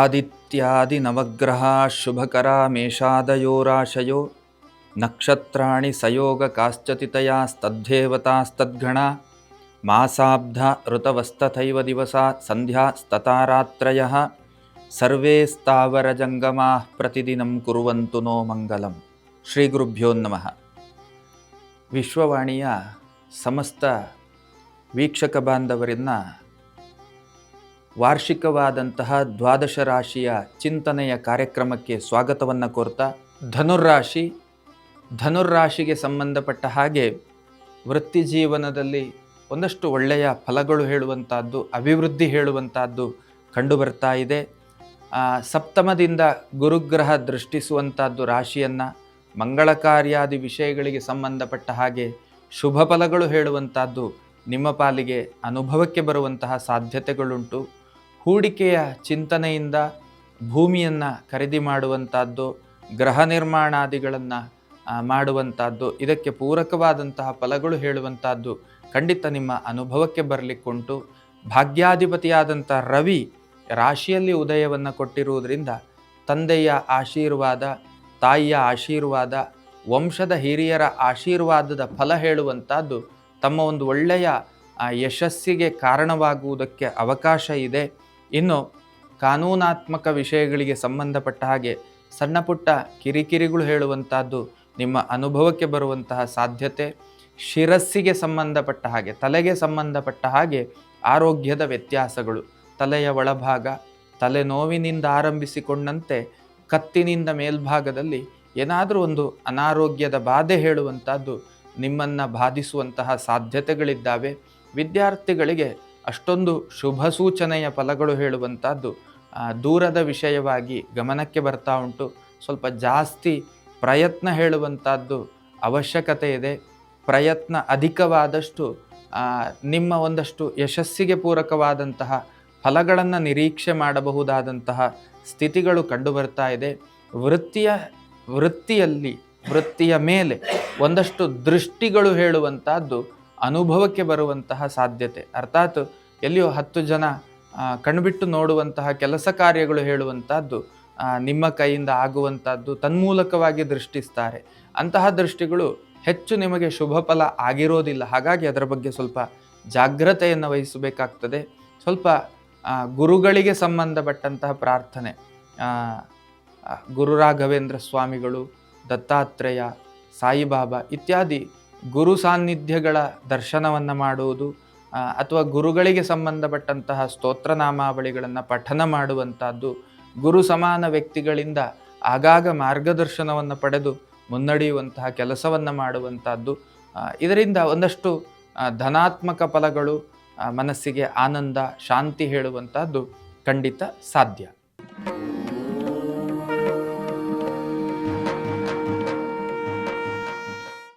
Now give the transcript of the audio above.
आदित्यादिनवग्रहाशुभकरामेषादयोराशयो नक्षत्राणि सयोग काश्च तितया स्तद्धेवतास्तद्गणा मासाब्धा ऋतवस्तथैव दिवसा सन्ध्यास्ततारात्रयः सर्वे स्तावरजङ्गमाः प्रतिदिनं कुर्वन्तु नो मङ्गलं श्रीगुरुभ्यो नमः। विश्ववाणीया ಸಮಸ್ತ ವೀಕ್ಷಕ ಬಾಂಧವರನ್ನ ವಾರ್ಷಿಕವಾದಂತಹ ದ್ವಾದಶ ರಾಶಿಯ ಚಿಂತನೆಯ ಕಾರ್ಯಕ್ರಮಕ್ಕೆ ಸ್ವಾಗತವನ್ನು ಕೋರ್ತಾ ಧನುರ್ರಾಶಿ. ಧನುರ್ರಾಶಿಗೆ ಸಂಬಂಧಪಟ್ಟ ಹಾಗೆ ವೃತ್ತಿ ಜೀವನದಲ್ಲಿ ಒಂದಷ್ಟು ಒಳ್ಳೆಯ ಫಲಗಳು ಹೇಳುವಂಥದ್ದು ಅಭಿವೃದ್ಧಿ ಹೇಳುವಂಥದ್ದು ಕಂಡುಬರ್ತಾ ಇದೆ. ಸಪ್ತಮದಿಂದ ಗುರುಗ್ರಹ ದೃಷ್ಟಿಸುವಂಥದ್ದು ರಾಶಿಯನ್ನು ಮಂಗಳ ಕಾರ್ಯಾದಿ ವಿಷಯಗಳಿಗೆ ಸಂಬಂಧಪಟ್ಟ ಹಾಗೆ ಶುಭ ಫಲಗಳು ಹೇಳುವಂಥದ್ದು ನಿಮ್ಮ ಪಾಲಿಗೆ ಅನುಭವಕ್ಕೆ ಬರುವಂತಹ ಸಾಧ್ಯತೆಗಳುಂಟು. ಹೂಡಿಕೆಯ ಚಿಂತನೆಯಿಂದ ಭೂಮಿಯನ್ನು ಖರೀದಿ ಮಾಡುವಂಥದ್ದು ಗೃಹ ನಿರ್ಮಾಣಾದಿಗಳನ್ನು ಮಾಡುವಂಥದ್ದು ಇದಕ್ಕೆ ಪೂರಕವಾದಂತಹ ಫಲಗಳು ಹೇಳುವಂಥದ್ದು ಖಂಡಿತ ನಿಮ್ಮ ಅನುಭವಕ್ಕೆ ಬರಲಿಕ್ಕುಂಟು. ಭಾಗ್ಯಾಧಿಪತಿಯಾದಂಥ ರವಿ ರಾಶಿಯಲ್ಲಿ ಉದಯವನ್ನು ಕೊಟ್ಟಿರುವುದರಿಂದ ತಂದೆಯ ಆಶೀರ್ವಾದ, ತಾಯಿಯ ಆಶೀರ್ವಾದ ವಂಶದ ಹಿರಿಯರ ಆಶೀರ್ವಾದದ ಫಲ ಹೇಳುವಂಥದ್ದು ತಮ್ಮ ಒಂದು ಒಳ್ಳೆಯ ಯಶಸ್ಸಿಗೆ ಕಾರಣವಾಗುವುದಕ್ಕೆ ಅವಕಾಶ ಇದೆ. ಇನ್ನು ಕಾನೂನಾತ್ಮಕ ವಿಷಯಗಳಿಗೆ ಸಂಬಂಧಪಟ್ಟ ಹಾಗೆ ಸಣ್ಣ ಪುಟ್ಟ ಕಿರಿಕಿರಿಗಳು ಹೇಳುವಂಥದ್ದು ನಿಮ್ಮ ಅನುಭವಕ್ಕೆ ಬರುವಂತಹ ಸಾಧ್ಯತೆ. ಶಿರಸ್ಸಿಗೆ ಸಂಬಂಧಪಟ್ಟ ಹಾಗೆ, ತಲೆಗೆ ಸಂಬಂಧಪಟ್ಟ ಹಾಗೆ ಆರೋಗ್ಯದ ವ್ಯತ್ಯಾಸಗಳು. ತಲೆಯ ಒಳಭಾಗ, ತಲೆನೋವಿನಿಂದ ಆರಂಭಿಸಿಕೊಂಡಂತೆ ಕತ್ತಿನಿಂದ ಮೇಲ್ಭಾಗದಲ್ಲಿ ಏನಾದರೂ ಒಂದು ಅನಾರೋಗ್ಯದ ಬಾಧೆ ಹೇಳುವಂಥದ್ದು ನಿಮ್ಮನ್ನು ಬಾಧಿಸುವಂತಹ ಸಾಧ್ಯತೆಗಳಿದ್ದಾವೆ. ವಿದ್ಯಾರ್ಥಿಗಳಿಗೆ ಅಷ್ಟೊಂದು ಶುಭ ಸೂಚನೆಯ ಫಲಗಳು ಹೇಳುವಂಥದ್ದು ದೂರದ ವಿಷಯವಾಗಿ ಗಮನಕ್ಕೆ ಬರ್ತಾ ಉಂಟು. ಸ್ವಲ್ಪ ಜಾಸ್ತಿ ಪ್ರಯತ್ನ ಹೇಳುವಂಥದ್ದು ಅವಶ್ಯಕತೆ ಇದೆ. ಪ್ರಯತ್ನ ಅಧಿಕವಾದಷ್ಟು ನಿಮ್ಮ ಒಂದಷ್ಟು ಯಶಸ್ಸಿಗೆ ಪೂರಕವಾದಂತಹ ಫಲಗಳನ್ನು ನಿರೀಕ್ಷೆ ಮಾಡಬಹುದಾದಂತಹ ಸ್ಥಿತಿಗಳು ಕಂಡುಬರ್ತಾ ಇದೆ. ವೃತ್ತಿಯ ವೃತ್ತಿಯಲ್ಲಿ, ವೃತ್ತಿಯ ಮೇಲೆ ಒಂದಷ್ಟು ದೃಷ್ಟಿಗಳು ಹೇಳುವಂತಹದ್ದು ಅನುಭವಕ್ಕೆ ಬರುವಂತಹ ಸಾಧ್ಯತೆ. ಅರ್ಥಾತ್ ಎಲ್ಲಿಯೋ ಹತ್ತು ಜನ ಕಣ್ಬಿಟ್ಟು ನೋಡುವಂತಹ ಕೆಲಸ ಕಾರ್ಯಗಳು ಹೇಳುವಂತಹದ್ದು ನಿಮ್ಮ ಕೈಯಿಂದ ಆಗುವಂತಹದ್ದು ತನ್ಮೂಲಕವಾಗಿ ದೃಷ್ಟಿಸ್ತಾರೆ. ಅಂತಹ ದೃಷ್ಟಿಗಳು ಹೆಚ್ಚು ನಿಮಗೆ ಶುಭ ಫಲ ಆಗಿರೋದಿಲ್ಲ. ಹಾಗಾಗಿ ಅದರ ಬಗ್ಗೆ ಸ್ವಲ್ಪ ಜಾಗ್ರತೆಯನ್ನು ವಹಿಸಬೇಕಾಗ್ತದೆ. ಸ್ವಲ್ಪ ಗುರುಗಳಿಗೆ ಸಂಬಂಧಪಟ್ಟಂತಹ ಪ್ರಾರ್ಥನೆ ಗುರು ರಾಘವೇಂದ್ರ ಸ್ವಾಮಿಗಳು, ದತ್ತಾತ್ರೇಯ, ಸಾಯಿಬಾಬಾ ಇತ್ಯಾದಿ ಗುರು ಸಾನ್ನಿಧ್ಯಗಳ ದರ್ಶನವನ್ನು ಮಾಡುವುದು ಅಥವಾ ಗುರುಗಳಿಗೆ ಸಂಬಂಧಪಟ್ಟಂತಹ ಸ್ತೋತ್ರನಾಮಾವಳಿಗಳನ್ನು ಪಠನ ಮಾಡುವಂಥದ್ದು ಗುರು ಸಮಾನ ವ್ಯಕ್ತಿಗಳಿಂದ ಆಗಾಗ ಮಾರ್ಗದರ್ಶನವನ್ನು ಪಡೆದು ಮುನ್ನಡೆಯುವಂತಹ ಕೆಲಸವನ್ನು ಮಾಡುವಂಥದ್ದು ಇದರಿಂದ ಒಂದಷ್ಟು ಧನಾತ್ಮಕ ಫಲಗಳು ಮನಸ್ಸಿಗೆ ಆನಂದ, ಶಾಂತಿ ಹೇಳುವಂಥದ್ದು ಖಂಡಿತ ಸಾಧ್ಯ.